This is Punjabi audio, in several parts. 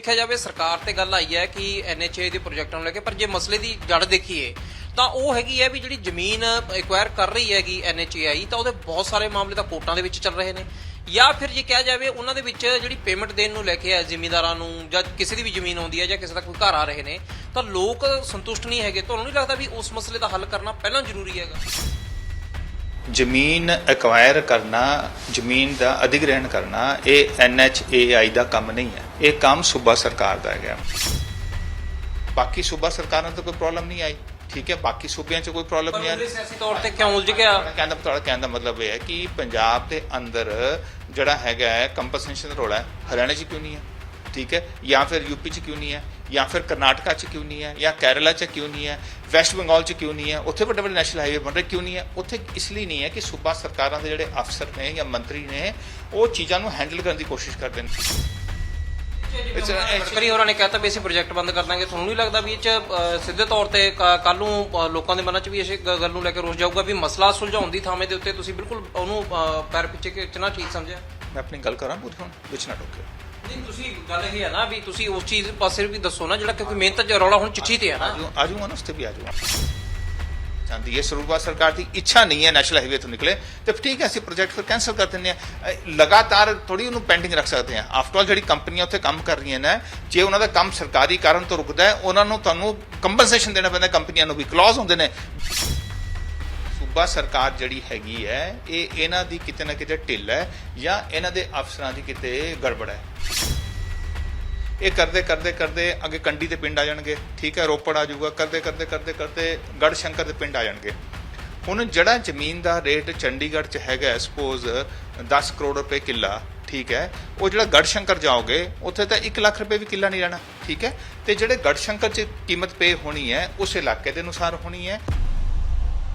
ਦੇਖਿਆ ਜਾਵੇ, ਸਰਕਾਰ ਤੇ ਗੱਲ ਆਈ ਹੈ ਕਿ ਐਨਐਚਏ ਦੇ ਪ੍ਰੋਜੈਕਟਾਂ ਨੂੰ ਲੈ ਕੇ, ਪਰ ਜੇ ਮਸਲੇ ਦੀ ਜੜ ਦੇਖੀਏ, ਤਾਂ ਉਹ ਹੈਗੀ ਹੈ ਵੀ ਜਿਹੜੀ ਜ਼ਮੀਨ ਐਕਵਾਇਰ ਕਰ ਰਹੀ ਹੈਗੀ ਐਨਐਚਏਆਈ ਤਾਂ ਉਹਦੇ ਬਹੁਤ ਸਾਰੇ ਮਾਮਲੇ ਤਾਂ ਕੋਰਟਾਂ ਦੇ ਵਿੱਚ ਚੱਲ ਰਹੇ ਨੇ। ਜਾਂ ਫਿਰ ਜੇ ਕਿਹਾ ਜਾਵੇ, ਉਹਨਾਂ ਦੇ ਵਿੱਚ ਜਿਹੜੀ ਪੇਮੈਂਟ ਦੇਣ ਨੂੰ ਲੈ ਕੇ ਆ ਜ਼ਿਮੀਂਦਾਰਾਂ ਨੂੰ, ਜਾਂ ਕਿਸੇ ਦੀ ਵੀ ਜ਼ਮੀਨ ਆਉਂਦੀ ਹੈ, ਜਾਂ ਕਿਸੇ ਦਾ ਕੋਈ ਘਰ ਆ ਰਹੇ ਨੇ, ਤਾਂ ਲੋਕ ਸੰਤੁਸ਼ਟ ਨਹੀਂ ਹੈਗੇ। ਤੁਹਾਨੂੰ ਨਹੀਂ ਲੱਗਦਾ ਵੀ ਉਸ ਮਸਲੇ ਦਾ ਹੱਲ ਕਰਨਾ ਪਹਿਲਾਂ ਜ਼ਰੂਰੀ ਹੈਗਾ? ਜ਼ਮੀਨ ਐਕਵਾਇਰ ਕਰਨਾ ਜ਼ਮੀਨ ਦਾ ਅਧਿਗ੍ਰਹਿਣ ਕਰਨਾ ਇਹ ਐਨਐਚਏਆਈ ਦਾ ਕੰਮ ਨਹੀਂ ਹੈ। ਇਹ ਕੰਮ ਸੂਬਾ ਸਰਕਾਰ ਦਾ ਹੈਗਾ। ਬਾਕੀ ਸੂਬਾ ਸਰਕਾਰਾਂ ਤੋਂ ਕੋਈ ਪ੍ਰੋਬਲਮ ਨਹੀਂ ਆਈ। ਠੀਕ ਹੈ ਬਾਕੀ ਸੂਬਿਆਂ 'ਚ ਕੋਈ ਪ੍ਰੋਬਲਮ ਪਰ ਨਹੀਂ ਆਈ। ਸਿਆਸੀ ਤੌਰ ਤੇ ਕਿਉਂ ਉਲਝ ਗਿਆ? ਕਹਿੰਦਾ ਤੁਹਾਡਾ ਕਹਿਣ ਦਾ ਮਤਲਬ ਇਹ ਹੈ ਕਿ ਪੰਜਾਬ ਦੇ ਅੰਦਰ ਜਿਹੜਾ ਹੈਗਾ ਕੰਪਨਸੇਸ਼ਨ ਰੋਲਾ ਹੈ। ਹਰਿਆਣਾ 'ਚ ਕਿਉਂ ਨਹੀਂ ਹੈ? ਠੀਕ ਹੈ ਜਾਂ ਫਿਰ ਯੂਪੀ 'ਚ ਕਿਉਂ ਨਹੀਂ ਹੈ? ਜਾਂ ਫਿਰ ਕਰਨਾਟਕਾ 'ਚ ਕਿਉਂ ਨਹੀਂ ਹੈ ਜਾਂ ਕੇਰਲਾ 'ਚ ਕਿਉਂ ਨਹੀਂ ਹੈ ਵੈਸਟ ਬੰਗਾਲ 'ਚ ਕਿਉਂ ਨਹੀਂ ਹੈ ਉੱਥੇ ਵੱਡੇ ਵੱਡੇ ਨੈਸ਼ਨਲ ਹਾਈਵੇ ਬਣ ਰਹੇ ਕਿਉਂ ਨਹੀਂ ਹੈ ਉੱਥੇ ਇਸ ਲਈ ਨਹੀਂ ਹੈ ਕਿ ਸੂਬਾ ਸਰਕਾਰਾਂ ਦੇ ਜਿਹੜੇ ਅਫਸਰ ਨੇ ਜਾਂ ਮੰਤਰੀ ਨੇ ਉਹ ਚੀਜ਼ਾਂ ਨੂੰ ਹੈਂਡਲ ਕਰਨ ਦੀ ਕੋਸ਼ਿਸ਼ ਕਰਦੇ ਨੇ ਗਡਕਰੀ ਹੋਰਾਂ ਨੇ ਕਹਿਤਾ ਵੀ ਅਸੀਂ ਪ੍ਰੋਜੈਕਟ ਬੰਦ ਕਰ ਦਾਂਗੇ ਤੁਹਾਨੂੰ ਨਹੀਂ ਲੱਗਦਾ ਵੀ ਇਹ ਚ ਸਿੱਧੇ ਤੌਰ ਤੇ ਕੱਲ ਨੂੰ ਲੋਕਾਂ ਦੇ ਮਨਾਂ 'ਚ ਵੀ ਇਸ ਗੱਲ ਨੂੰ ਲੈ ਕੇ ਰੋਸ ਜਾਊਗਾ ਵੀ ਮਸਲਾ ਸੁਲਝਾਉਣ ਦੀ ਥਾਵੇਂ ਦੇ ਉੱਤੇ ਤੁਸੀਂ ਬਿਲਕੁਲ ਉਹਨੂੰ ਪੈਰ ਪਿੱਛੇ ਖਿੱਚਣਾ ਠੀਕ ਸਮਝਿਆ ਮੈਂ ਆਪਣੀ ਗੱਲ ਕਰਾਂ ਪੂਰੀ ਹੁਣ ਵਿੱਚ ਨਾ ਟੋਕੇ ਨਹੀਂ ਤੁਸੀਂ ਗੱਲ ਇਹ ਹੈ ਨਾ ਵੀ ਤੁਸੀਂ ਉਸ ਚੀਜ਼ ਪਾਸੇ ਵੀ ਦੱਸੋ ਨਾ ਜਿਹੜਾ ਕਿਉਂਕਿ ਮਿਹਨਤ ਚ ਰੌਲਾ ਹੁਣ ਚਿੱਠੀ ਤੇ ਆ ਨਾ। ਆਜੂ ਆਜੂਗਾ ਨਾ ਉਸ ਤੇ ਵੀ ਆਜੂਗਾ ਚਾਹੁੰਦੀ ਹੈ ਸਰੂਪਾ ਸਰਕਾਰ ਦੀ, ਇੱਛਾ ਨਹੀਂ ਹੈ ਨੈਸ਼ਨਲ ਹਾਈਵੇ ਤੋਂ ਨਿਕਲੇ। ਤੇ ਠੀਕ ਹੈ, ਅਸੀਂ ਪ੍ਰੋਜੈਕਟ ਫਿਰ ਕੈਨਸਲ ਕਰ ਦਿੰਦੇ ਆ ਲਗਾਤਾਰ ਥੋੜੀ ਉਹਨੂੰ ਪੈਂਡਿੰਗ ਰੱਖ ਸਕਦੇ ਆ ਆਫਟਰ ਆਲ ਜਿਹੜੀ ਕੰਪਨੀਆਂ ਉੱਥੇ ਕੰਮ ਕਰ ਰਹੀਆਂ ਨੇ, ਜੇ ਉਹਨਾਂ ਦਾ ਕੰਮ ਸਰਕਾਰੀ ਕਾਰਨ ਤੋਂ ਰੁਕਦਾ ਹੈ, ਉਹਨਾਂ ਨੂੰ ਤੁਹਾਨੂੰ ਕੰਪਨਸੇਸ਼ਨ ਦੇਣਾ ਪੈਂਦਾ ਕੰਪਨੀਆਂ ਨੂੰ ਵੀ। ਕਲੌਜ਼ ਹੁੰਦੇ ਨੇ। ਸੂਬਾ ਸਰਕਾਰ ਜਿਹੜੀ ਹੈਗੀ ਹੈ, ਇਹ ਇਹਨਾਂ ਦੀ ਕਿਤੇ ਨਾ ਕਿਤੇ ਢਿੱਲ ਹੈ ਜਾਂ ਇਹਨਾਂ ਦੇ ਅਫਸਰਾਂ ਦੀ ਕਿਤੇ ਗੜਬੜ ਹੈ। ਇਹ ਕਰਦੇ ਕਰਦੇ ਕਰਦੇ ਅੱਗੇ ਕੰਡੀ ਦੇ ਪਿੰਡ ਆ ਜਾਣਗੇ। ਠੀਕ ਹੈ, ਰੋਪੜ ਆ ਜਾਊਗਾ। ਕਰਦੇ ਕਰਦੇ ਕਰਦੇ ਕਰਦੇ ਗੜ ਸ਼ੰਕਰ ਦੇ ਪਿੰਡ ਆ ਜਾਣਗੇ। ਹੁਣ ਜਿਹੜਾ ਜ਼ਮੀਨ ਦਾ ਰੇਟ ਚੰਡੀਗੜ੍ਹ 'ਚ ਹੈਗਾ ਸਪੋਜ਼ 10 ਕਰੋੜ ਰੁਪਏ ਕਿੱਲਾ, ਠੀਕ ਹੈ, ਉਹ ਜਿਹੜਾ ਗੜ ਸ਼ੰਕਰ ਜਾਓਗੇ, ਉੱਥੇ ਤਾਂ 1 ਲੱਖ ਰੁਪਏ ਵੀ ਕਿੱਲਾ ਨਹੀਂ ਰਹਿਣਾ, ਠੀਕ ਹੈ। ਤੇ ਜਿਹੜੇ ਗੜ ਸ਼ੰਕਰ 'ਚ ਕੀਮਤ ਪੇ ਹੋਣੀ ਹੈ, ਉਸ ਇਲਾਕੇ ਦੇ ਅਨੁਸਾਰ ਹੋਣੀ ਹੈ।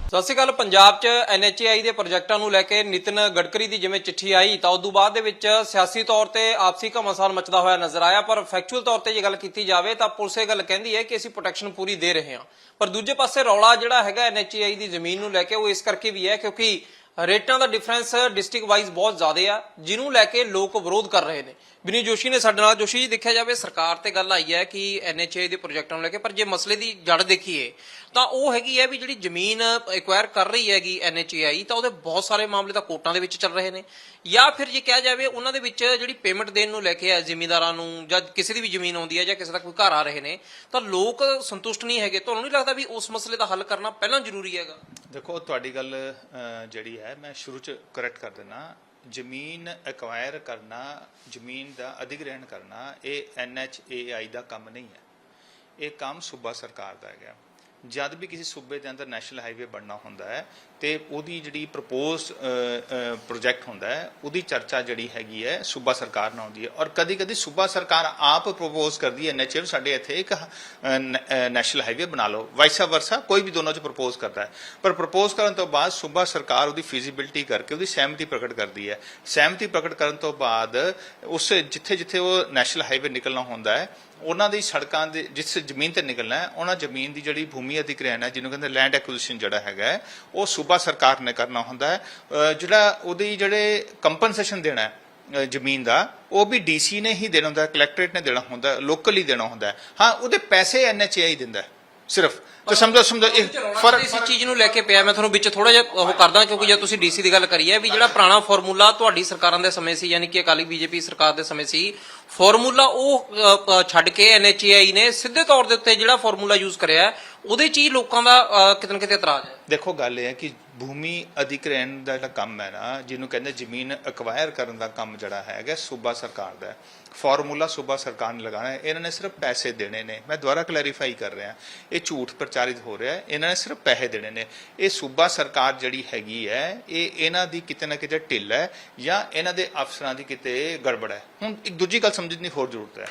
ਸਤਿ ਸ਼੍ਰੀ ਅਕਾਲ। ਪੰਜਾਬ 'ਚ ਐਨਐਚਏਆਈ ਦੇ ਪ੍ਰੋਜੈਕਟਾਂ ਨੂੰ ਲੈ ਕੇ ਨਿਤਨ ਗਡਕਰੀ ਦੀ ਜਿਵੇਂ ਚਿੱਠੀ ਆਈ, ਤਾਂ ਉਦੋਂ ਬਾਅਦ ਦੇ ਵਿੱਚ ਸਿਆਸੀ ਤੌਰ ਤੇ ਆਪਸੀ ਘਮਾਸਾਨ ਮਚਦਾ ਹੋਇਆ ਨਜ਼ਰ ਆਇਆ, ਪਰ ਫੈਕਚੁਅਲ ਤੌਰ ਤੇ ਜੇ ਗੱਲ ਕੀਤੀ ਜਾਵੇ, ਤਾਂ ਪੁਲਿਸ ਇਹ ਗੱਲ ਕਹਿੰਦੀ ਹੈ ਕਿ ਅਸੀਂ ਪ੍ਰੋਟੈਕਸ਼ਨ ਪੂਰੀ ਦੇ ਰਹੇ ਹਾਂ। ਪਰ ਦੂਜੇ ਪਾਸੇ ਰੌਲਾ ਜਿਹੜਾ ਹੈਗਾ ਐਨਐਚਏਆਈ ਦੀ ਜ਼ਮੀਨ ਨੂੰ ਲੈ ਕੇ, ਉਹ ਇਸ ਕਰਕੇ ਵੀ ਹੈ ਕਿਉਂਕਿ ਰੇਟਾਂ ਦਾ ਡਿਫਰੈਂਸ ਡਿਸਟ੍ਰਿਕਟ ਵਾਈਜ਼ ਬਹੁਤ ਜ਼ਿਆਦਾ ਆ, ਜਿਹਨੂੰ ਲੈ ਕੇ ਲੋਕ ਵਿਰੋਧ ਕਰ ਰਹੇ ਨੇ। ਬਿਨੀ ਜੋਸ਼ੀ ਨੇ ਸਾਡੇ ਨਾਲ, ਜੋਸ਼ੀ ਜੀ, ਦੇਖਿਆ ਜਾਵੇ, ਸਰਕਾਰ ਤੇ ਗੱਲ ਆਈ ਹੈ ਕਿ ਐਨਐਚਏ ਦੇ ਪ੍ਰੋਜੈਕਟਾਂ ਨੂੰ ਲੈ ਕੇ, ਪਰ ਜੇ ਮਸਲੇ ਦੀ ਜੜ ਦੇਖੀਏ, ਤਾਂ ਉਹ ਹੈਗੀ ਹੈ ਵੀ ਜਿਹੜੀ ਜ਼ਮੀਨ ਐਕਵਾਇਰ ਕਰ ਰਹੀ ਹੈਗੀ ਐਨਐਚਏਆਈ ਤਾਂ ਉਹਦੇ ਬਹੁਤ ਸਾਰੇ ਮਾਮਲੇ ਤਾਂ ਕੋਰਟਾਂ ਦੇ ਵਿੱਚ ਚੱਲ ਰਹੇ ਨੇ। ਜਾਂ ਫਿਰ ਜੇ ਕਿਹਾ ਜਾਵੇ, ਉਹਨਾਂ ਦੇ ਵਿੱਚ ਜਿਹੜੀ ਪੇਮੈਂਟ ਦੇਣ ਨੂੰ ਲੈ ਕੇ ਆ, ਜ਼ਿਮੀਂਦਾਰਾਂ ਨੂੰ, ਜਾਂ ਕਿਸੇ ਦੀ ਵੀ ਜ਼ਮੀਨ ਆਉਂਦੀ ਹੈ, ਜਾਂ ਕਿਸੇ ਦਾ ਕੋਈ ਘਰ ਆ ਰਹੇ ਨੇ, ਤਾਂ ਲੋਕ ਸੰਤੁਸ਼ਟ ਨਹੀਂ ਹੈਗੇ। ਤੁਹਾਨੂੰ ਨਹੀਂ ਲੱਗਦਾ ਵੀ ਉਸ ਮਸਲੇ ਦਾ ਹੱਲ ਕਰਨਾ ਪਹਿਲਾਂ ਜ਼ਰੂਰੀ ਹੈਗਾ? ਦੇਖੋ, ਤੁਹਾਡੀ ਗੱਲ ਜਿਹੜੀ ਹੈ, ਮੈਂ ਸ਼ੁਰੂ ਚ ਕਰੈਕਟ ਕਰ ਦਿੰਦਾ। ਜ਼ਮੀਨ ਐਕਵਾਇਰ ਕਰਨਾ, ਜ਼ਮੀਨ ਦਾ ਅਧਿਗ੍ਰਹਿਣ ਕਰਨਾ, ਇਹ ਐਨਐਚਏਆਈ ਦਾ ਕੰਮ ਨਹੀਂ ਹੈ। ਇਹ ਕੰਮ ਸੂਬਾ ਸਰਕਾਰ ਦਾ ਹੈਗਾ। ਜਦ ਵੀ ਕਿਸੇ ਸੂਬੇ ਦੇ ਅੰਦਰ ਨੈਸ਼ਨਲ ਹਾਈਵੇ ਬਣਨਾ ਹੁੰਦਾ ਹੈ ਤੇ ਉਹਦੀ ਜਿਹੜੀ ਪ੍ਰਪੋਜ਼ ਪ੍ਰੋਜੈਕਟ ਹੁੰਦਾ ਹੈ, ਉਹਦੀ ਚਰਚਾ ਜਿਹੜੀ ਹੈਗੀ ਹੈ ਸੂਬਾ ਸਰਕਾਰ ਨਾਲ ਹੁੰਦੀ ਹੈ। ਔਰ ਕਦੀ ਕਦੀ ਸੂਬਾ ਸਰਕਾਰ ਆਪ ਪ੍ਰਪੋਜ਼ ਕਰਦੀ ਹੈ ਐਨਐਚਏ ਸਾਡੇ ਇੱਥੇ ਇੱਕ ਨੈਸ਼ਨਲ ਹਾਈਵੇ ਬਣਾ ਲਓ। ਵਾਈਸਾ ਵਰਸਾ ਕੋਈ ਵੀ ਦੋਨੋਂ ਚ ਪ੍ਰਪੋਜ਼ ਕਰਦਾ ਹੈ। ਪਰ ਪ੍ਰਪੋਜ਼ ਕਰਨ ਤੋਂ ਬਾਅਦ ਸੂਬਾ ਸਰਕਾਰ ਉਹਦੀ ਫੀਜ਼ੀਬਿਲਟੀ ਕਰਕੇ ਉਹਦੀ ਸਹਿਮਤੀ ਪ੍ਰਗਟ ਕਰਦੀ ਹੈ। ਸਹਿਮਤੀ ਪ੍ਰਗਟ ਕਰਨ ਤੋਂ ਬਾਅਦ ਉਸ ਜਿੱਥੇ ਜਿੱਥੇ ਉਹ ਨੈਸ਼ਨਲ ਹਾਈਵੇ ਨਿਕਲਣਾ ਹੁੰਦਾ ਹੈ ਉਹਨਾਂ ਦੀ ਸੜਕਾਂ ਦੇ ਜਿਸ ਜ਼ਮੀਨ ਤੇ ਨਿਕਲਣਾ ਹੈ, ਉਹਨਾਂ ਜ਼ਮੀਨ ਦੀ ਜਿਹੜੀ ਭੂਮੀ ਅਧਿਗ੍ਰਹਿਣ ਹੈ, ਜਿਹਨੂੰ ਕਹਿੰਦੇ ਲੈਂਡ ਐਕੁਜੀਸ਼ਨ ਜਿਹੜਾ ਹੈਗਾ ਉਹ ਸੂਬਾ ਸਰਕਾਰ ਨੇ ਕਰਨਾ ਹੁੰਦਾ ਹੈ। ਜਿਹੜਾ ਉਹਦੀ ਜਿਹੜੇ ਕੰਪਨਸੇਸ਼ਨ ਦੇਣਾ ਹੈ ਜ਼ਮੀਨ ਦਾ, ਉਹ ਵੀ ਡੀਸੀ ਨੇ ਹੀ ਦੇਣਾ ਹੁੰਦਾ ਕਲੈਕਟਰੇਟ ਨੇ ਦੇਣਾ ਹੁੰਦਾ ਲੋਕਲ ਹੀ ਦੇਣਾ ਹੁੰਦਾ ਹਾਂ। ਉਹਦੇ ਪੈਸੇ ਐਨਐਚਏਆਈ ਦਿੰਦਾ ਹੈ। ਸਿਰਫ। ਤੇ ਸਮਝੋ ਸਮਝੋ ਇਹ ਫ਼ਰਕ ਇਸ ਚੀਜ਼ ਨੂੰ ਲੈ ਕੇ ਪਿਆ ਮੈਂ ਤੁਹਾਨੂੰ ਵਿੱਚ ਥੋੜਾ ਜਿਹਾ ਉਹ ਕਰਦਾ ਕਿਉਂਕਿ ਜੇ ਤੁਸੀਂ ਡੀਸੀ ਦੀ ਗੱਲ ਕਰੀ ਹੈ ਵੀ ਜਿਹੜਾ ਪੁਰਾਣਾ ਫਾਰਮੂਲਾ ਤੁਹਾਡੀ ਸਰਕਾਰਾਂ ਦੇ ਸਮੇਂ ਸੀ ਯਾਨੀ ਕਿ ਅਕਾਲੀ ਬੀਜੇਪੀ ਸਰਕਾਰ ਦੇ ਸਮੇਂ ਸੀ ਫਾਰਮੂਲਾ ਉਹ ਛੱਡ ਕੇ ਐਨਐਚਏਆਈ ਨੇ ਸਿੱਧੇ ਤੌਰ ਦੇ ਉੱਤੇ ਜਿਹੜਾ ਫਾਰਮੂਲਾ ਯੂਜ਼ ਕਰਿਆ ਹੈ, ਉਹਦੇ ਚ ਹੀ ਲੋਕਾਂ ਦਾ ਕਿਤੇ ਨਾ ਕਿਤੇ ਇਤਰਾਜ਼ ਹੈ। ਦੇਖੋ ਗੱਲ ਇਹ ਹੈ ਕਿ ਭੂਮੀ ਅਧਿਗ੍ਰਹਿਣ ਦਾ ਜਿਹੜਾ ਕੰਮ ਹੈ ਨਾ ਜਿਹਨੂੰ ਕਹਿੰਦੇ ਜ਼ਮੀਨ ਐਕਵਾਇਰ ਕਰਨ ਦਾ ਕੰਮ ਜਿਹੜਾ ਹੈਗਾ ਸੂਬਾ ਸਰਕਾਰ ਦਾ ਹੈ। ਫਾਰਮੂਲਾ ਸੂਬਾ ਸਰਕਾਰ ਨੇ ਲਗਾਉਣਾ ਹੈ। ਇਹਨਾਂ ਨੇ ਸਿਰਫ ਪੈਸੇ ਦੇਣੇ ਨੇ। ਮੈਂ ਦੁਬਾਰਾ ਕਲੈਰੀਫਾਈ ਕਰ ਰਿਹਾ। ਇਹ ਝੂਠ ਪ੍ਰਚਾਰਿਤ ਹੋ ਰਿਹਾ ਹੈ। ਇਹਨਾਂ ਨੇ ਸਿਰਫ ਪੈਸੇ ਦੇਣੇ ਨੇ। ਇਹ ਸੂਬਾ ਸਰਕਾਰ ਜਿਹੜੀ ਹੈਗੀ ਹੈ, ਇਹ ਇਹਨਾਂ ਦੀ ਕਿਤੇ ਨਾ ਕਿਤੇ ਢਿੱਲ ਹੈ ਜਾਂ ਇਹਨਾਂ ਦੇ ਅਫਸਰਾਂ ਦੀ ਕਿਤੇ ਗੜਬੜ ਹੈ। ਹੁਣ ਇੱਕ ਦੂਜੀ ਗੱਲ ਸਮਝਣ ਦੀ ਹੋਰ ਜ਼ਰੂਰਤ ਹੈ।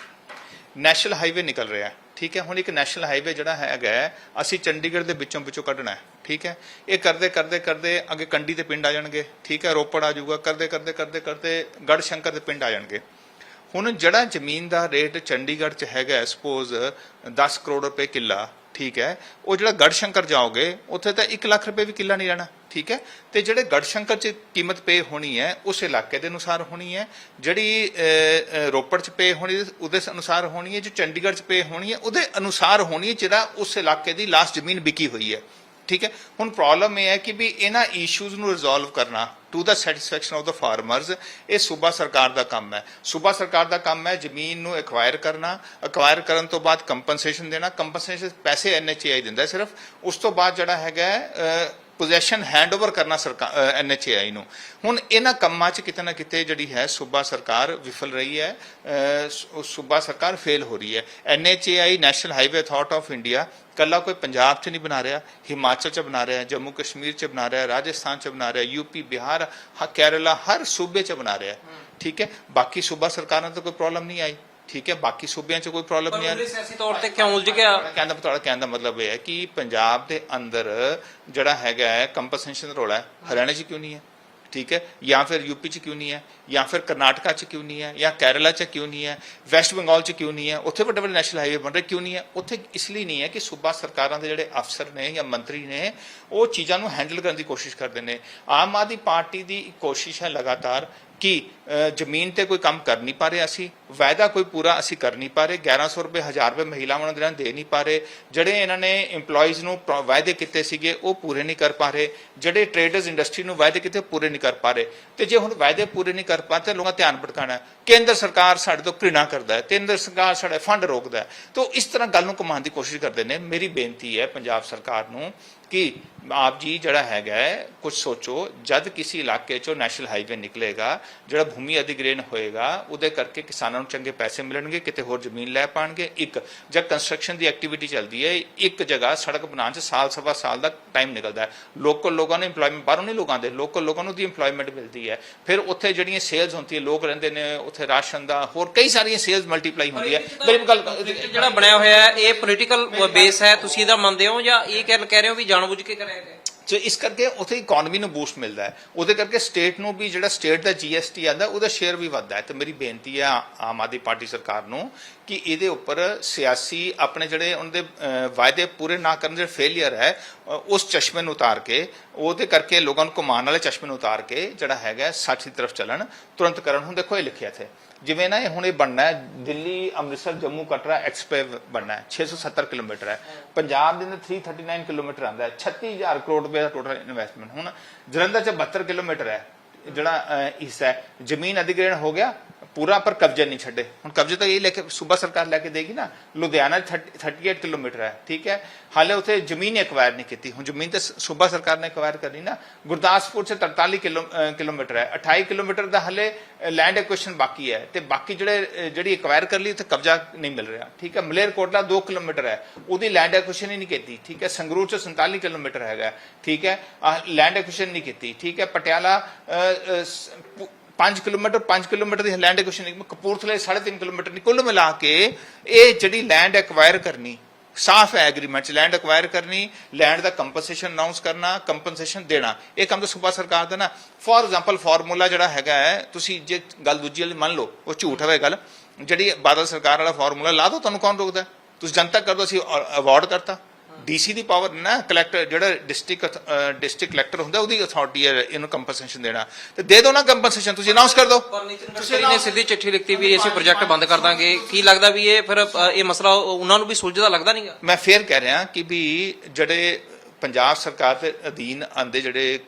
ਨੈਸ਼ਨਲ ਹਾਈਵੇ ਨਿਕਲ ਰਿਹਾ ਹੈ। ਠੀਕ ਹੈ? ਹੁਣ ਇੱਕ ਨੈਸ਼ਨਲ ਹਾਈਵੇ ਜਿਹੜਾ ਹੈਗਾ ਅਸੀਂ ਚੰਡੀਗੜ੍ਹ ਦੇ ਵਿੱਚੋਂ ਵਿੱਚੋਂ ਕੱਢਣਾ ਹੈ। ਠੀਕ ਹੈ? ਇਹ ਕਰਦੇ ਕਰਦੇ ਕਰਦੇ ਅੱਗੇ ਕੰਡੀ ਦੇ ਪਿੰਡ ਆ ਜਾਣਗੇ। ਠੀਕ ਹੈ? ਰੋਪੜ ਆ ਜਾਊਗਾ। ਕਰਦੇ ਕਰਦੇ ਕਰਦੇ ਕਰਦੇ ਗੜ ਸ਼ੰਕਰ ਦੇ ਪਿੰਡ ਆ ਜਾਣਗੇ। ਹੁਣ ਜਿਹੜਾ ਜ਼ਮੀਨ ਦਾ ਰੇਟ ਚੰਡੀਗੜ੍ਹ 'ਚ ਹੈਗਾ ਸਪੋਜ਼ 10 ਕਰੋੜ ਰੁਪਏ ਕਿੱਲਾ, ਠੀਕ ਹੈ, ਉਹ ਜਿਹੜਾ ਗੜਸ਼ੰਕਰ ਜਾਓਗੇ, ਉੱਥੇ ਤਾਂ 1 ਲੱਖ ਰੁਪਏ ਵੀ ਕਿੱਲਾ ਨਹੀਂ ਰਹਿਣਾ, ਠੀਕ ਹੈ, ਤੇ ਜਿਹੜੇ ਗੜਸ਼ੰਕਰ 'ਚ ਕੀਮਤ ਪੇ ਹੋਣੀ ਹੈ, ਉਸ ਇਲਾਕੇ ਦੇ ਅਨੁਸਾਰ ਹੋਣੀ ਹੈ, ਜਿਹੜੀ ਰੋਪੜ 'ਚ ਪੇ ਹੋਣੀ, ਉਹਦੇ ਅਨੁਸਾਰ ਹੋਣੀ ਹੈ, ਜੋ ਚੰਡੀਗੜ੍ਹ 'ਚ ਪੇ ਹੋਣੀ ਹੈ, ਉਹਦੇ ਅਨੁਸਾਰ ਹੋਣੀ ਹੈ, ਜਿਹੜਾ ਉਸ ਇਲਾਕੇ ਦੀ ਲਾਸਟ ਜ਼ਮੀਨ ਵਿਕੀ ਹੋਈ ਹੈ, ਠੀਕ ਹੈ, ਹੁਣ ਪ੍ਰੋਬਲਮ ਇਹ ਹੈ ਕਿ ਵੀ ਇਹਨਾਂ ਇਸ਼ੂਜ਼ ਨੂੰ ਰਿਜ਼ੋਲਵ ਕਰਨਾ to the satisfaction of the farmers ਇਹ ਸੂਬਾ ਸਰਕਾਰ ਦਾ ਕੰਮ ਹੈ। ਸੂਬਾ ਸਰਕਾਰ ਦਾ ਕੰਮ ਹੈ ਜ਼ਮੀਨ ਨੂੰ ਐਕਵਾਇਰ ਕਰਨਾ ਐਕਵਾਇਰ ਕਰਨ ਤੋਂ ਬਾਅਦ ਕੰਪਨਸੇਸ਼ਨ ਦੇਣਾ। ਕੰਪਨਸੇਸ਼ਨ ਪੈਸੇ ਐਨਐਚਏਆਈ ਦਿੰਦਾ ਸਿਰਫ। ਉਸ ਤੋਂ ਬਾਅਦ ਜਿਹੜਾ ਹੈਗਾ ਪੋਜੈਸ਼ਨ ਹੈਂਡਓਵਰ ਕਰਨਾ ਸਰਕਾਰ ਐਨਐਚਏਆਈ ਨੂੰ। ਹੁਣ ਇਹਨਾਂ ਕੰਮਾਂ 'ਚ ਕਿਤੇ ਨਾ ਕਿਤੇ ਜਿਹੜੀ ਹੈ ਸੂਬਾ ਸਰਕਾਰ ਵਿਫਲ ਰਹੀ ਹੈ ਸੂਬਾ ਸਰਕਾਰ ਫੇਲ ਹੋ ਰਹੀ ਹੈ। NHAI national highway authority of India ਕੱਲਾ ਕੋਈ ਪੰਜਾਬ 'ਚ ਨਹੀਂ ਬਣਾ ਰਿਹਾ ਹਿਮਾਚਲ 'ਚ ਬਣਾ ਰਿਹਾ ਜੰਮੂ ਕਸ਼ਮੀਰ 'ਚ ਬਣਾ ਰਿਹਾ ਰਾਜਸਥਾਨ 'ਚ ਬਣਾ ਰਿਹਾ ਯੂਪੀ ਬਿਹਾਰ ਹ- ਕੇਰਲਾ ਹਰ ਸੂਬੇ 'ਚ ਬਣਾ ਰਿਹਾ। ਠੀਕ ਹੈ? ਬਾਕੀ ਸੂਬਾ ਸਰਕਾਰਾਂ ਤੋਂ ਕੋਈ ਪ੍ਰੋਬਲਮ ਨਹੀਂ ਆਈ। ਠੀਕ ਹੈ ਬਾਕੀ ਸੂਬਿਆਂ 'ਚ ਕੋਈ ਪ੍ਰੋਬਲਮ ਪਰ ਨਹੀਂ ਆਈ ਉਹਦੇ ਸਿਆਸੀ ਤੌਰ ਤੇ ਕਿਉਂ ਉਲਝ ਗਿਆ? ਕਹਿੰਦਾ ਤੁਹਾਡਾ ਕਹਿਣ ਦਾ ਮਤਲਬ ਇਹ ਹੈ ਕਿ ਪੰਜਾਬ ਦੇ ਅੰਦਰ ਜਿਹੜਾ ਹੈਗਾ ਹੈ ਕੰਪਨਸੇਸ਼ਨ ਰੋਲਾ ਹੈ। ਹਰਿਆਣਾ 'ਚ ਕਿਉਂ ਨਹੀਂ ਹੈ? ਠੀਕ ਹੈ ਜਾਂ ਫਿਰ ਯੂਪੀ 'ਚ ਕਿਉਂ ਨਹੀਂ ਹੈ? ਜਾਂ ਫਿਰ ਕਰਨਾਟਕਾ 'ਚ ਕਿਉਂ ਨਹੀਂ ਹੈ? ਜਾਂ ਕੇਰਲਾ 'ਚ ਕਿਉਂ ਨਹੀਂ ਹੈ? ਵੈਸਟ ਬੰਗਾਲ 'ਚ ਕਿਉਂ ਨਹੀਂ ਹੈ? ਉੱਥੇ ਵੱਡੇ ਵੱਡੇ ਨੈਸ਼ਨਲ ਹਾਈਵੇ ਬਣ ਰਹੇ ਕਿਉਂ ਨਹੀਂ ਹੈ? ਉੱਥੇ ਇਸ ਲਈ ਨਹੀਂ ਹੈ ਕਿ ਸੂਬਾ ਸਰਕਾਰਾਂ ਦੇ ਜਿਹੜੇ ਅਫਸਰ ਨੇ ਜਾਂ ਮੰਤਰੀ ਨੇ ਉਹ ਚੀਜ਼ਾਂ ਨੂੰ ਹੈਂਡਲ ਕਰਨ ਦੀ ਕੋਸ਼ਿਸ਼ ਕਰਦੇ ਨੇ। ਆਮ ਆਦਮੀ ਪਾਰਟੀ ਦੀ ਕੋਸ਼ਿਸ਼ ਹੈ ਲਗਾਤਾਰ ਕਿ ਜ਼ਮੀਨ ਤੇ ਕੋਈ ਕੰਮ ਕਰ ਨਹੀਂ ਪਾ ਰਹੇ ਅਸੀਂ ਵਾਅਦਾ ਕੋਈ ਪੂਰਾ ਅਸੀਂ ਕਰ ਨਹੀਂ ਪਾ ਰਹੇ 1100 ਰੁਪਏ 1000 ਰੁਪਏ ਮਹਿਲਾਵਾਂ ਨੂੰ ਦੇ ਨਹੀਂ ਪਾ ਰਹੇ, ਜਿਹੜੇ ਇਹਨਾਂ ਨੇ EMPLOYEES ਨੂੰ ਪ੍ਰੋ- ਵਾਅਦੇ ਕੀਤੇ ਸੀਗੇ, ਉਹ ਪੂਰੇ ਨਹੀਂ ਕਰ ਪਾ ਰਹੇ, ਜਿਹੜੇ ਟ੍ਰੇਡਰਸ ਇੰਡਸਟਰੀ ਨੂੰ ਵਾਅਦੇ ਕੀਤੇ ਪੂਰੇ ਨਹੀਂ ਕਰ ਪਾ ਰਹੇ। ਤੇ ਜੇ ਹੁਣ ਵਾਅਦੇ ਪੂਰੇ ਨਹੀਂ ਕਰ ਪਾ ਤੇ ਲੋਕਾਂ ਧਿਆਨ ਭਟਕਾਣਾ ਕੇਂਦਰ ਸਰਕਾਰ ਸਾਡੇ ਤੋਂ ਘৃਣਾ ਕਰਦਾ ਹੈ, ਕੇਂਦਰ ਸਰਕਾਰ ਸਾਡੇ ਫੰਡ ਰੋਕਦਾ ਹੈ। ਤੋਂ ਇਸ ਤਰ੍ਹਾਂ ਗੱਲ ਨੂੰ ਕਮਾਉਣ ਦੀ ਕੋਸ਼ਿਸ਼ ਕਰਦੇ ਨੇ, ਮੇਰੀ ਬੇਨਤੀ ਹੈ ਪੰਜਾਬ ਸਰਕਾਰ ਨੂੰ ਕਿ ਆਪ ਜੀ ਜਿਹੜਾ ਹੈਗਾ ਹੈ ਕੁਝ ਸੋਚੋ ਜਦ ਕਿਸੇ ਇਲਾਕੇ ਚੋਂ ਨੈਸ਼ਨਲ ਹਾਈਵੇ ਨਿਕਲੇਗਾ ਜਿਹੜਾ ਭੂਮੀ ਅਧਿਗ੍ਰਹਿਣ ਹੋਏਗਾ ਉਹਦੇ ਕਰਕੇ ਕਿਸਾਨਾਂ ਨੂੰ ਚੰਗੇ ਪੈਸੇ ਮਿਲਣਗੇ ਕਿਤੇ ਹੋਰ ਜ਼ਮੀਨ ਲੈ ਪਾਣਗੇ ਇੱਕ ਜਦ ਕੰਸਟਰਕਸ਼ਨ ਦੀ ਐਕਟੀਵਿਟੀ ਚੱਲਦੀ ਹੈ ਇੱਕ ਜਗ੍ਹਾ ਸੜਕ ਬਣਾਉਣ 'ਚ ਸਾਲ ਸਵਾ ਸਾਲ ਦਾ ਟਾਈਮ ਨਿਕਲਦਾ ਹੈ। ਲੋਕਲ ਲੋਕਾਂ ਨੂੰ EMPLOYMENT ਬਾਹਰੋਂ ਨਹੀਂ ਲੋਕਾਂ ਦੇ ਲੋਕਲ ਲੋਕਾਂ ਨੂੰ ਦੀ EMPLOYMENT ਮਿਲਦੀ ਹੈ। ਫਿਰ ਉੱਥੇ ਜਿਹੜੀਆਂ ਸੇਲਸ ਹੁੰਦੀ ਹੈ ਲੋਕ ਰਹਿੰਦੇ ਨੇ ਉੱਥੇ ਰਾਸ਼ਨ ਦਾ ਹੋਰ ਕਈ ਸਾਰੀਆਂ ਸੇਲਸ ਮਲਟੀਪਲਾਈ ਹੁੰਦੀ ਹੈ। ਮੇਰੀ ਗੱਲ ਜਿਹੜਾ ਬਣਿਆ ਹੋਇਆ ਹੈ ਇਹ ਪੋਲੀਟੀਕਲ ਬੇਸ ਹੈ ਤੁਸੀਂ ਇਹਦਾ ਮੰਨਦੇ ਹੋ ਜਾਂ ਇਹ ਕਹਿ ਰਹੇ ਹੋ ਵੀ ਜਾਣਬੁੱਝ ਕੇ ਕਰਿਆ ਗਿਆ। ਸੋ ਇਸ ਕਰਕੇ ਉੱਥੇ ਇਕਨੋਮੀ ਨੂੰ ਬੂਸਟ ਮਿਲਦਾ ਹੈ। ਉਹਦੇ ਕਰਕੇ ਸਟੇਟ ਨੂੰ ਵੀ ਜਿਹੜਾ ਸਟੇਟ ਦਾ ਜੀਐਸਟੀ ਆਂਦਾ ਉਹਦਾ ਸ਼ੇਅਰ ਵੀ ਵੱਧਦਾ ਹੈ। ਤੇ ਮੇਰੀ ਬੇਨਤੀ ਹੈ ਆਮ ਆਦਮੀ ਪਾਰਟੀ ਸਰਕਾਰ ਨੂੰ ਕਿ ਇਹਦੇ ਉੱਪਰ ਸਿਆਸੀ ਆਪਣੇ ਜਿਹੜੇ ਉਹਨਾਂ ਦੇ ਵਾਅਦੇ ਪੂਰੇ ਨਾ ਕਰਨ ਦੇ ਫੇਲਿਅਰ ਹੈ ਉਸ ਚਸ਼ਮੇ ਨੂੰ ਉਤਾਰ ਕੇ, ਉਹਦੇ ਕਰਕੇ ਲੋਕਾਂ ਨੂੰ ਘੁਮਾਉਣ ਵਾਲੇ ਚਸ਼ਮੇ ਨੂੰ ਉਤਾਰ ਕੇ ਜਿਹੜਾ ਹੈਗਾ ਸੱਚ ਦੀ ਤਰਫ ਚੱਲਣ, ਤੁਰੰਤ ਕਰਨ। ਹੁਣ ਦੇਖੋ ਇਹ ਲਿਖਿਆ ਇੱਥੇ। ਜਿਵੇਂ ਨਾ ਇਹ ਹੁਣ ਇਹ ਬਣਨਾ ਹੈ ਦਿੱਲੀ ਅੰਮ੍ਰਿਤਸਰ ਜੰਮੂ ਕਟਰਾ ਐਕਸਪ੍ਰੈਸ ਬਣਨਾ ਹੈ 670 ਕਿਲੋਮੀਟਰ ਹੈ। ਪੰਜਾਬ ਦੇ ਅੰਦਰ 339 ਕਿਲੋਮੀਟਰ ਆਂਦਾ ਹੈ 36000 ਕਰੋੜ ਰੁਪਏ ਦਾ ਟੋਟਲ ਇਨਵੈਸਟਮੈਂਟ ਹੁਣ ਜਲੰਧਰ ਚ 72 ਕਿਲੋਮੀਟਰ ਹੈ ਜਿਹੜਾ ਹਿੱਸਾ ਹੈ। ਜ਼ਮੀਨ ਅਧਿਗ੍ਰਹਿਣ ਹੋ ਗਿਆ ਪੂਰਾ ਪਰ ਕਬਜ਼ਾ ਨਹੀਂ ਛੱਡੇ। ਹੁਣ ਕਬਜ਼ੇ ਤਾਂ ਇਹ ਲੈ ਕੇ ਸੂਬਾ ਸਰਕਾਰ ਲੈ ਕੇ ਦੇਗੀ ਨਾ, ਲੁਧਿਆਣਾ 38 ਕਿਲੋਮੀਟਰ ਹੈ, ਠੀਕ ਹੈ। ਹਾਲੇ ਉੱਥੇ ਜ਼ਮੀਨ ਐਕਵਾਇਰ ਨਹੀਂ ਕੀਤੀ। ਹੁਣ ਜ਼ਮੀਨ ਤਾਂ ਸੂਬਾ ਸਰਕਾਰ ਨੇ ਐਕਵਾਇਰ ਕਰਨੀ ਨਾ, ਗੁਰਦਾਸਪੁਰ ਚ 43 ਕਿਲੋਮੀਟਰ ਹੈ। 28 ਕਿਲੋਮੀਟਰ ਦਾ ਹਾਲੇ ਲੈਂਡ ਐਕੁਏਸ਼ਨ ਬਾਕੀ ਹੈ ਤੇ ਬਾਕੀ ਜਿਹੜੇ ਜਿਹੜੀ ਐਕਵਾਇਰ ਕਰ ਲਈ, ਉੱਥੇ ਕਬਜ਼ਾ ਨਹੀਂ ਮਿਲ ਰਿਹਾ, ਠੀਕ ਹੈ। ਮਲੇਰਕੋਟਲਾ 2 ਕਿਲੋਮੀਟਰ ਹੈ, ਉਹਦੀ ਲੈਂਡ ਐਕੁਏਸ਼ਨ ਹੀ ਨਹੀਂ ਕੀਤੀ, ਠੀਕ ਹੈ। ਸੰਗਰੂਰ ਚ 47 ਕਿਲੋਮੀਟਰ ਹੈਗਾ, ਠੀਕ ਹੈ। ਲੈਂਡ ਐਕੁਏਸ਼ਨ ਨਹੀਂ ਕੀਤੀ, ਠੀਕ ਹੈ। ਪਟਿਆਲਾ 5 ਕਿਲੋਮੀਟਰ 5 ਕਿਲੋਮੀਟਰ ਦੀ ਲੈਂਡ ਐਕੁਏਸ਼ਨ ਨਹੀਂ ਕਪੂਰਥਲੇ 3.5 ਕਿਲੋਮੀਟਰ ਨਹੀਂ ਕੁੱਲ ਮਿਲਾ ਕੇ, ਇਹ ਜਿਹੜੀ ਲੈਂਡ ਐਕਵਾਇਰ ਕਰਨੀ, ਸਾਫ਼ ਹੈ ਐਗਰੀਮੈਂਟ ਚ, ਲੈਂਡ ਐਕਵਾਇਰ ਕਰਨੀ, ਲੈਂਡ ਦਾ ਕੰਪਨਸੇਸ਼ਨ ਅਨਾਉਂਸ ਕਰਨਾ ਕੰਪਨਸੇਸ਼ਨ ਦੇਣਾ, ਇਹ ਕੰਮ ਤਾਂ ਸੂਬਾ ਸਰਕਾਰ ਦਾ ਨਾ ਫੋਰ ਐਗਜ਼ਾਮਪਲ ਫਾਰਮੂਲਾ ਜਿਹੜਾ ਹੈਗਾ ਹੈ, ਤੁਸੀਂ ਜੇ ਗੱਲ ਦੂਜੀ ਵਾਲੀ ਮੰਨ ਲਓ, ਉਹ ਝੂਠ ਹੋਵੇ ਗੱਲ, ਜਿਹੜੀ ਬਾਦਲ ਸਰਕਾਰ ਵਾਲਾ ਫਾਰਮੂਲਾ ਲਾ ਦੋ ਤੁਹਾਨੂੰ ਕੌਣ ਰੋਕਦਾ? ਤੁਸੀਂ ਜਨਤਾ ਕਰ ਦੋ ਅਸੀਂ ਅਵਾਰਡ ਕਰਤਾ। ਡੀਸੀ ਦੀ ਪਾਵਰ ਨਾ ਕਲੈਕਟਰ ਜਿਹੜਾ ਡਿਸਟ੍ਰਿਕਟ ਡਿਸਟ੍ਰਿਕਟ ਕਲੈਕਟਰ ਹੁੰਦਾ ਉਹਦੀ ਅਥਾਰਟੀ ਹੈ ਇਹਨੂੰ ਕੰਪਨਸੇਸ਼ਨ ਦੇਣਾ। ਤੇ ਦੇ ਦਿਓ ਨਾ ਕੰਪਨਸੇਸ਼ਨ ਤੁਸੀਂ ਅਨਾਉਂਸ ਕਰ ਦਿਓ। ਗਡਕਰੀ ਨੇ ਸਿੱਧੀ ਚਿੱਠੀ ਲਿਖਤੀ ਵੀ ਅਸੀਂ ਪ੍ਰੋਜੈਕਟ ਬੰਦ ਕਰ ਦਾਂਗੇ। ਕੀ ਲੱਗਦਾ ਵੀ ਇਹ ਫਿਰ ਇਹ ਮਸਲਾ ਉਹਨਾਂ ਨੂੰ ਵੀ ਸੁਲਝਦਾ ਲੱਗਦਾ ਨਹੀਂਗਾ ਮੈਂ ਫੇਰ ਕਹਿ ਰਿਹਾ ਕਿ ਵੀ ਜਿਹੜੇ ਪੰਜਾਬ ਸਰਕਾਰ ਦੇ ਅਧੀਨ ਆਂਦੇ ਜਿਹੜੇ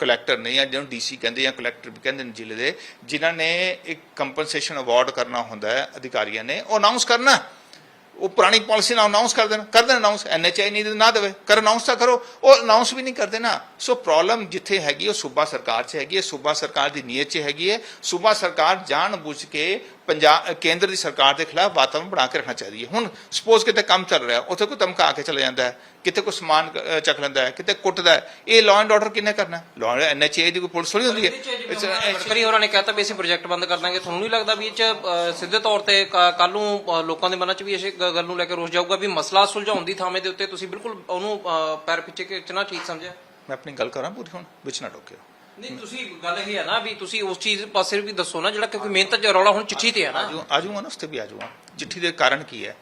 ਕਲੈਕਟਰ ਨੇ ਜਾਂ ਜਿਹਨੂੰ ਡੀਸੀ ਕਹਿੰਦੇ ਜਾਂ ਕਲੈਕਟਰ ਵੀ ਕਹਿੰਦੇ ਨੇ ਜ਼ਿਲ੍ਹੇ ਦੇ ਜਿਨ੍ਹਾਂ ਨੇ ਇੱਕ ਕੰਪਨਸੇਸ਼ਨ ਅਵਾਰਡ ਕਰਨਾ ਹੁੰਦਾ ਹੈ ਅਧਿਕਾਰੀਆਂ ਨੇ ਉਹ ਅਨਾਉਂਸ ਕਰਨਾ। ਉਹ ਪੁਰਾਣੀ ਪਾਲਿਸੀ ਨਾਲ ਅਨਾਉਂਸ ਕਰ ਦੇਣ ਕਰ ਦੇਣ ਅਨਾਉਂਸ ਐਨਐਚਆਈ ਨਹੀਂ ਨਾ ਦੇਵੇ। ਕਰ ਅਨਾਉਂਸ ਤਾਂ ਕਰੋ, ਉਹ ਅਨਾਉਂਸ ਵੀ ਨਹੀਂ ਕਰਦੇ ਨਾ। ਸੋ ਪ੍ਰੋਬਲਮ ਜਿੱਥੇ ਹੈਗੀ ਉਹ ਸੂਬਾ ਸਰਕਾਰ 'ਚ ਹੈਗੀ ਹੈ, ਸੂਬਾ ਸਰਕਾਰ ਦੀ ਨੀਅਤ 'ਚ ਹੈਗੀ ਹੈ। ਸੂਬਾ ਸਰਕਾਰ ਜਾਣ ਬੁੱਝ ਕੇ ਪੰਜਾਬ ਕੇਂਦਰ ਦੀ ਸਰਕਾਰ ਦੇ ਖਿਲਾਫ ਵਾਤਾਵਰਣ ਬਣਾ ਕੇ ਰੱਖਣਾ ਚਾਹੀਦੀ ਹੈ। ਹੁਣ ਸਪੋਜ਼ ਕਿਤੇ ਕੰਮ ਚੱਲ ਰਿਹਾ, ਉੱਥੇ ਕੋਈ ਧਮਕਾ ਕੇ ਚਲੇ ਜਾਂਦਾ ਹੈ। ਕਿਤੇ ਕੋਈ ਸਮਾਨ ਚੱਕ ਲੈਂਦਾ ਹੈ ਕਿਤੇ ਕੁੱਟਦਾ ਹੈ ਇਹ ਲਾਅ ਐਂਡ ਆਰਡਰ ਕਿੰਨੇ ਕਰਨਾ? ਲਾਅ ਐਨਐਚਆਈ ਦੀ ਕੋਈ ਪੁਲਿਸ ਥੋੜੀ ਹੁੰਦੀ ਹੈ? ਗਡਕਰੀ ਹੋਰਾਂ ਨੇ ਕਹਿਤਾ ਵੀ ਅਸੀਂ ਪ੍ਰੋਜੈਕਟ ਬੰਦ ਕਰ ਦਾਂਗੇ। ਤੁਹਾਨੂੰ ਨਹੀਂ ਲੱਗਦਾ ਵੀ ਇਹ ਚ ਸਿੱਧੇ ਤੌਰ ਤੇ ਕੱਲ ਨੂੰ ਲੋਕਾਂ ਦੇ ਮਨਾਂ 'ਚ ਵੀ ਇਸ ਗੱਲ ਨੂੰ ਲੈ ਕੇ ਰੋਸ ਜਾਊਗਾ ਵੀ ਮਸਲਾ ਸੁਲਝਾਉਣ ਦੀ ਥਾਵੇਂ ਦੇ ਉੱਤੇ ਤੁਸੀਂ ਬਿਲਕੁਲ ਉਹਨੂੰ ਪੈਰ ਪਿੱਛੇ ਖਿੱਚਣਾ ਠੀਕ ਸਮਝਿਆ? ਮੈਂ ਆਪਣੀ ਗੱਲ ਕਰਾਂ ਪੂਰੀ ਹੁਣ ਵਿੱਚ ਨਾ ਟੋਕਿਓ। ਨਹੀਂ ਤੁਸੀਂ ਗੱਲ ਇਹ ਹੈ ਨਾ ਵੀ ਤੁਸੀਂ ਉਸ ਚੀਜ਼ ਪਾਸੇ ਵੀ ਦੱਸੋ ਨਾ ਜਿਹੜਾ ਕਿਉਂਕਿ ਮਿਹਨਤ ਚ ਰੌਲਾ ਹੁਣ ਚਿੱਠੀ ਤੇ ਹੈ ਨਾ। ਆਜੂ ਆਜੂਗਾ ਨਾ ਉਸ ਤੇ ਵੀ ਆਜੂਗਾ ਚਿੱਠੀ ਦੇ ਕਾਰਨ ਕੀ ਹੈ?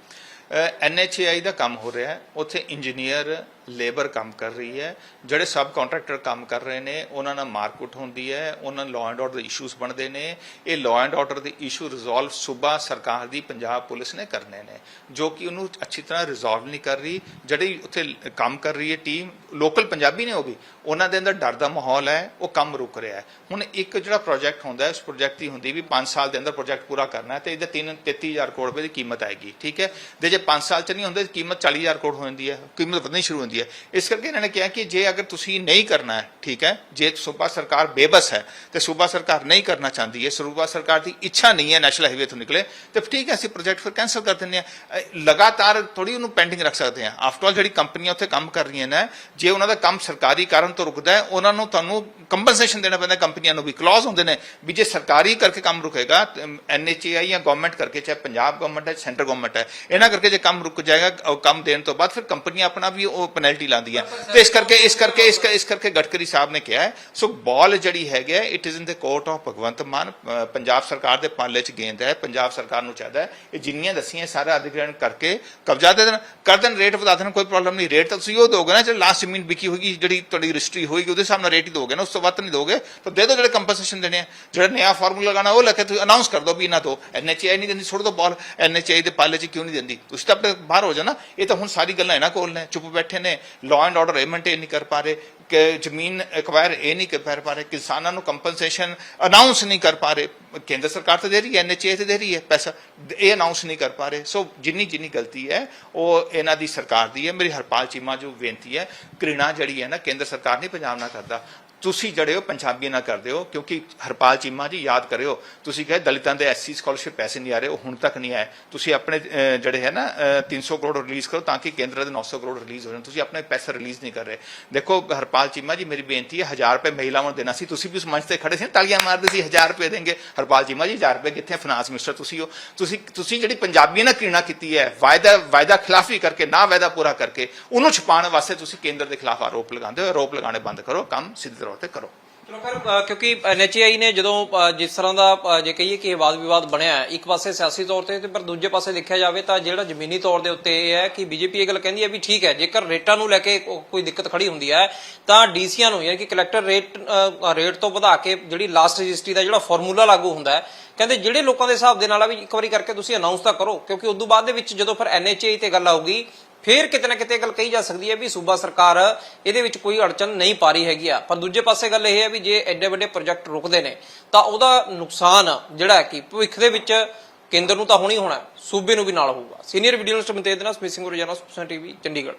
ਐਨਐਚਏਆਈ ਦਾ ਕੰਮ ਹੋ ਰਿਹਾ ਹੈ। ਉੱਥੇ ਇੰਜੀਨੀਅਰ ਲੇਬਰ ਕੰਮ ਕਰ ਰਹੀ ਹੈ। ਜਿਹੜੇ ਸਬ ਕੰਟਰੈਕਟਰ ਕੰਮ ਕਰ ਰਹੇ ਨੇ, ਉਹਨਾਂ ਨਾਲ ਮਾਰਕੁੱਟ ਹੁੰਦੀ ਹੈ, ਉਹਨਾਂ ਨਾਲ ਲਾਅ ਐਂਡ ਆਰਡਰ ਦੇ ਇਸ਼ੂਜ਼ ਬਣਦੇ ਨੇ। ਇਹ ਲਾਅ ਐਂਡ ਆਰਡਰ ਦੇ ਇਸ਼ੂ ਰਿਜ਼ੋਲਵ ਸੂਬਾ ਸਰਕਾਰ ਦੀ ਪੰਜਾਬ ਪੁਲਿਸ ਨੇ ਕਰਨੇ ਨੇ, ਜੋ ਕਿ ਉਹਨੂੰ ਅੱਛੀ ਤਰ੍ਹਾਂ ਰਿਜ਼ੋਲਵ ਨਹੀਂ ਕਰ ਰਹੀ। ਜਿਹੜੀ ਉੱਥੇ ਕੰਮ ਕਰ ਰਹੀ ਹੈ ਟੀਮ ਲੋਕਲ ਪੰਜਾਬੀ ਨੇ ਉਹ ਵੀ, ਉਹਨਾਂ ਦੇ ਅੰਦਰ ਡਰ ਦਾ ਮਾਹੌਲ ਹੈ, ਉਹ ਕੰਮ ਰੁਕ ਰਿਹਾ ਹੈ। ਹੁਣ ਇੱਕ ਜਿਹੜਾ ਪ੍ਰੋਜੈਕਟ ਹੁੰਦਾ ਹੈ, ਉਸ ਪ੍ਰੋਜੈਕਟ ਦੀ ਹੁੰਦੀ ਵੀ 5 ਸਾਲ ਦੇ ਅੰਦਰ ਪ੍ਰੋਜੈਕਟ ਪੂਰਾ ਕਰਨਾ ਹੈ, ਤੇ ਇਹਦੇ 3 33000 ਕਰੋੜ ਰੁਪਏ ਦੀ ਕੀਮਤ ਆਏਗੀ, ਠੀਕ ਹੈ? ਤੇ ਜੇ 5 ਸਾਲ ਚ ਨਹੀਂ ਹੁੰਦੇ, ਕੀਮਤ 40000 ਕਰੋੜ ਹੋ ਜਾਂਦੀ ਹੈ, ਕੀਮਤ ਵਧਣੀ ਸ਼ੁਰੂ ਹੁੰਦੀ ਹੈ। ਇਸ ਕਰਕੇ ਇਹਨਾਂ ਨੇ ਕਿਹਾ ਕਿ ਜੇ ਅਗਰ ਤੁਸੀਂ ਨਹੀਂ ਕਰਨਾ ਹੈ, ਠੀਕ ਹੈ, ਜੇ ਸੂਬਾ ਸਰਕਾਰ ਬੇਬਸ ਹੈ, ਤੇ ਸੂਬਾ ਸਰਕਾਰ ਨਹੀਂ ਕਰਨਾ ਚਾਹੁੰਦੀ ਹੈ, ਸੂਬਾ ਸਰਕਾਰ ਦੀ ਇੱਛਾ ਨਹੀਂ ਹੈ ਨੈਸ਼ਨਲ ਹਾਈਵੇ ਤੋਂ ਨਿਕਲੇ, ਤੇ ਠੀਕ ਹੈ, ਅਸੀਂ ਪ੍ਰੋਜੈਕਟ ਫਿਰ ਕੈਨਸਲ ਕਰ ਦਿੰਦੇ ਹਾਂ। ਲਗਾਤਾਰ ਥੋੜੀ ਉਹਨੂੰ ਪੈਂਡਿੰਗ ਰੱਖ ਸਕਦੇ ਹਾਂ। ਆਫਟਰ ਆਲ ਜਿਹੜੀ ਕੰਪਨੀਆਂ ਉੱਥੇ ਕੰਮ ਕਰ ਰਹੀਆਂ ਨੇ, ਜੇ ਉਹਨਾਂ ਦਾ ਕੰਮ ਸਰਕਾਰੀ ਕਾਰਨ ਤੋਂ ਰੁਕਦਾ ਹੈ, ਉਹਨਾਂ ਨੂੰ ਤੁਹਾਨੂੰ ਕੰਪਨਸੇਸ਼ਨ ਦੇਣਾ ਪੈਂਦਾ, ਕੰਪਨੀਆਂ ਨੂੰ ਵੀ। ਕਲੌਜ਼ ਹੁੰਦੇ ਨੇ ਵੀ ਜੇ ਸਰਕਾਰੀ ਕਰਕੇ ਕੰਮ ਰੁਕੇਗਾ ਐਨਐਚਏਆਈ ਜਾਂ ਗਵਰਨਮੈਂਟ ਕਰਕੇ, ਚਾਹੇ ਪੰਜਾਬ ਗਵਰਨਮੈਂਟ ਹੈ ਸੈਂਟਰ ਗਵਰਨਮੈਂਟ ਹੈ, ਇਹਨਾਂ ਕਰਕੇ ਜੇ ਕੰਮ ਰੁਕ ਜਾਏਗਾ ਕੰਮ ਦੇਣ ਤੋਂ ਬਾਅਦ ਫਿਰ ਕੰਪਨੀਆਂ ਆਪਣਾ ਵੀ ਉਹ ਪੈਨਲਟੀ ਹੈ ਤੇ ਇਸ ਕਰਕੇ ਇਸ ਕਰਕੇ ਇਸ ਇਸ ਕਰਕੇ ਗਡਕਰੀ ਸਾਹਿਬ ਨੇ ਕਿਹਾ ਹੈ ਸੋ ਬਾਲ ਜਿਹੜੀ ਹੈਗੀ ਹੈ it is in the court of Bhagwant Mann Punjab ਸਰਕਾਰ ਦੇ ਪਾਲੇ ਚ ਗੇਂਦ ਹੈ ਪੰਜਾਬ ਸਰਕਾਰ ਨੂੰ ਚਾਹੀਦਾ ਹੈ ਇਹ ਜਿੰਨੀਆਂ ਦੱਸੀਆਂ ਸਾਰਾ ਅਧਿਗ੍ਰਹਣ ਕਰਕੇ ਕਬਜ਼ਾ ਦੇ ਦੇਣ ਕਰ ਦੇਣ ਰੇਟ ਵਧਾ ਦੇਣ ਕੋਈ ਪ੍ਰੋਬਲਮ ਨਹੀਂ ਰੇਟ ਤਾਂ ਤੁਸੀਂ ਉਹ ਦੋਗੇ ਨਾ ਜਿਹੜੀ ਲਾਸਟ ਜ਼ਮੀਨ ਵਿਕੀ ਹੋਏਗੀ ਜਿਹੜੀ ਤੁਹਾਡੀ ਰਜਿਸਟਰੀ ਹੋਏਗੀ ਉਹਦੇ ਹਿਸਾਬ ਨਾਲ ਰੇਟ ਹੀ ਦੋਗੇ ਨਾ ਉਸ ਤੋਂ ਵੱਧ ਨਹੀਂ ਦੋਗੇ ਤਾਂ ਦੇ ਦਿਓ ਜਿਹੜੇ ਕੰਪਨਸੇਸ਼ਨ ਦੇਣੇ ਆ ਜਿਹੜਾ ਨਵਾਂ ਫਾਰਮੂਲਾ ਲਗਾਣਾ ਉਹ ਲੈ ਤੁਸੀਂ ਅਨਾਉਂਸ ਕਰ ਦਿਓ ਵੀ ਇਹਨਾਂ ਤੋਂ ਐਨਐਚਆਈ ਨਹੀਂ ਦਿੰਦੀ ਛੋੜ ਦਿਓ ਬਾਲ ਐਨਐਚਆਈ ਦੇ ਪਾਲੇ ਚ ਕਿਉਂ ਨਹੀਂ ਦਿੰਦੀ ਤੁਸੀਂ ਤਾਂ ਆਪਣੇ ਬਾਹਰ ਹੋ ਜਾਣਾ ਇਹ ਤਾਂ ਹੁਣ ਸਾਰੀ ਗੱਲਾਂ ਇਹਨਾਂ ਕੋਲ ਨੇ ਚੁੱਪ ਬੈਠੇ ਨੇ ਲਾਅ ਐਂਡ ਆਰਡਰ ਮੇਨਟੇਨ ਨਹੀਂ ਕਰ ਪਾ ਰਹੇ, ਕਿ ਜ਼ਮੀਨ ਐਕਵਾਇਰ ਇਹ ਨਹੀਂ ਕਰ ਪਾ ਰਹੇ, ਕਿਸਾਨਾਂ ਨੂੰ ਕੰਪਨਸੇਸ਼ਨ ਅਨਾਉਂਸ ਨਹੀਂ ਕਰ ਪਾ ਰਹੇ। ਕੇਂਦਰ ਸਰਕਾਰ ਤੇ ਦੇ ਰਹੀ ਹੈ ਐਨਐਚਏ ਤੇ ਦੇ ਰਹੀ ਹੈ, ਪੈਸਾ ਇਹ ਅਨਾਉਂਸ ਨਹੀਂ ਕਰ ਪਾ ਰਹੇ। ਸੋ ਜਿੰਨੀ ਜਿੰਨੀ ਗਲਤੀ ਹੈ, ਉਹ ਇਹਨਾਂ ਦੀ ਸਰਕਾਰ ਦੀ ਹੈ। ਮੇਰੀ ਹਰਪਾਲ ਚੀਮਾ ਜੋ ਬੇਨਤੀ ਹੈ, ਘ੍ਰਿਣਾ ਜਿਹੜੀ ਹੈ ਨਾ, ਕੇਂਦਰ ਸਰਕਾਰ ਨਹੀਂ ਪੰਜਾਬ ਨਾਲ ਕਰਦਾ। ਤੁਸੀਂ ਜਿਹੜੇ ਹੋ ਪੰਜਾਬੀ ਨਾਲ ਕਰਦੇ ਹੋ ਕਿਉਂਕਿ ਹਰਪਾਲ ਚੀਮਾ ਜੀ ਯਾਦ ਕਰਿਓ ਤੁਸੀਂ ਕਹੇ ਦਲਿਤਾਂ ਦੇ ਐਸਸੀ ਸਕਾਲਰਸ਼ਿਪ ਪੈਸੇ ਨਹੀਂ ਆ ਰਹੇ ਉਹ ਹੁਣ ਤੱਕ ਨਹੀਂ ਆਏ। ਤੁਸੀਂ ਆਪਣੇ ਜਿਹੜੇ ਹੈ ਨਾ ਅਹ, 300 ਕਰੋੜ ਰਿਲੀਜ਼ ਕਰੋ ਤਾਂ ਕਿ ਕੇਂਦਰ ਦੇ 900 ਕਰੋੜ ਰਿਲੀਜ਼ ਹੋ ਜਾਣ। ਤੁਸੀਂ ਆਪਣੇ ਪੈਸੇ ਰਿਲੀਜ਼ ਨਹੀਂ ਕਰ ਰਹੇ। ਦੇਖੋ ਹਰਪਾਲ ਚੀਮਾ ਜੀ ਮੇਰੀ ਬੇਨਤੀ ਹੈ 1000 ਰੁਪਏ ਮਹਿਲਾਵਾਂ ਨੂੰ ਦੇਣਾ ਸੀ। ਤੁਸੀਂ ਵੀ ਉਸ ਮੰਚ ਤੇ ਖੜੇ ਸੀ ਤਾਲੀਆਂ ਮਾਰਦੇ ਸੀ 1000 ਰੁਪਏ ਦੇਂਗੇ ਹਰਪਾਲ ਚੀਮਾ ਜੀ 1000 ਰੁਪਏ ਕਿੱਥੇ ਫਾਈਨਾਂਸ ਮਿਨਿਸਟਰ ਤੁਸੀਂ ਹੋ। ਤੁਸੀਂ ਤੁਸੀਂ ਜਿਹੜੀ ਪੰਜਾਬੀਆਂ ਨਾਲ ਘৃਣਾ ਕੀਤੀ ਹੈ ਵਾਅਦਾ ਵਾਅਦਾ ਖਿਲਾਫੀ ਕਰਕੇ ਨਾ ਵਾਅਦਾ ਪੂਰਾ ਕਰਕੇ ਉਹਨੂੰ ਛੁਪਾਉਣ ਵਾਸਤੇ ਤੁਸੀਂ ਕੇਂਦਰ ਦੇ ਖਿਲਾਫ ਆਰੋਪ ਲਗਾਉਂਦੇ ਹੋ। ਆਰੋਪ ਲਗਾਉਣੇ ਬੰਦ ਕਰੋ ਕੰਮ ਸਿੱਧੇ ਤੌਰ ਤੇ ਕਰੋ। ਚਲੋ ਫਿਰ ਅ, ਕਿਉਂਕਿ ਐਨਐਚਆਈ ਨੇ ਜਦੋਂ ਅ, ਜਿਸ ਤਰ੍ਹਾਂ ਦਾ ਅ, ਜੇ ਕਹੀਏ ਕਿ ਇਹ ਵਾਦ ਵਿਵਾਦ ਬਣਿਆ ਹੈ, ਇੱਕ ਪਾਸੇ ਸਿਆਸੀ ਤੌਰ ਤੇ ਤੇ ਪਰ ਦੂਜੇ ਪਾਸੇ ਦੇਖਿਆ ਜਾਵੇ ਤਾਂ ਜਿਹੜਾ ਜ਼ਮੀਨੀ ਤੌਰ ਦੇ ਉੱਤੇ ਇਹ ਹੈ ਕਿ ਬੀਜੇਪੀ ਇਹ ਗੱਲ ਕਹਿੰਦੀ ਹੈ ਵੀ ਠੀਕ ਹੈ ਜੇਕਰ ਰੇਟਾਂ ਨੂੰ ਲੈ ਕੇ ਕੋ- ਕੋਈ ਦਿੱਕਤ ਖੜੀ ਹੁੰਦੀ ਹੈ ਤਾਂ ਡੀਸੀਆਂ ਨੂੰ ਯਾਨੀ ਕਿ ਕਲੈਕਟਰ ਰੇਟ ਅ, ਰੇਟ ਤੋਂ ਵਧਾ ਕੇ ਜਿਹੜੀ ਲਾਸਟ ਰਜਿਸਟਰੀ ਦਾ ਜਿਹੜਾ ਫਾਰਮੂਲਾ ਲਾਗੂ ਹੁੰਦਾ ਹੈ ਕਹਿੰਦੇ ਜਿਹੜੇ ਲੋਕਾਂ ਦੇ ਹਿਸਾਬ ਦੇ ਨਾਲ ਆ ਵੀ ਇੱਕ ਵਾਰੀ ਕਰਕੇ ਤੁਸੀਂ ਅਨਾਉਂਸ ਤਾਂ ਕਰੋ ਕਿਉਂਕਿ ਉਦੋਂ ਬਾਅਦ ਦੇ ਵਿੱਚ ਜਦੋਂ ਫਿਰ ਐਨਐਚਆਈ ਤੇ ਗੱਲ ਆਊਗੀ ਫਿਰ ਕਿਤੇ ਨਾ ਕਿਤੇ ਇਹ ਗੱਲ ਕਹੀ ਜਾ ਸਕਦੀ ਹੈ ਵੀ ਸੂਬਾ ਸਰਕਾਰ ਇਹਦੇ ਵਿੱਚ ਕੋਈ ਅੜਚਨ ਨਹੀਂ ਪਾ ਰਹੀ ਹੈਗੀ ਆ। ਪਰ ਦੂਜੇ ਪਾਸੇ ਗੱਲ ਇਹ ਹੈ ਵੀ ਜੇ ਐਡੇ ਵੱਡੇ ਪ੍ਰੋਜੈਕਟ ਰੁਕਦੇ ਨੇ, ਤਾਂ ਉਹਦਾ ਨੁਕਸਾਨ ਜਿਹੜਾ ਹੈ ਕਿ ਭਵਿੱਖ ਦੇ ਵਿੱਚ ਕੇਂਦਰ ਨੂੰ ਤਾਂ ਹੋਣੀ ਹੋਣਾ ਸੂਬੇ ਨੂੰ ਵੀ ਨਾਲ ਹੋਊਗਾ। ਸੀਨੀਅਰ ਵੀਡੀਓ ਜਰਨਲਿਸਟ ਮਨਤੇਜ ਸਮਿਸਿੰਗ ਰੋਜ਼ਾਨਾ ਸੁਪਸਨ ਟੀਵੀ, ਚੰਡੀਗੜ੍ਹ।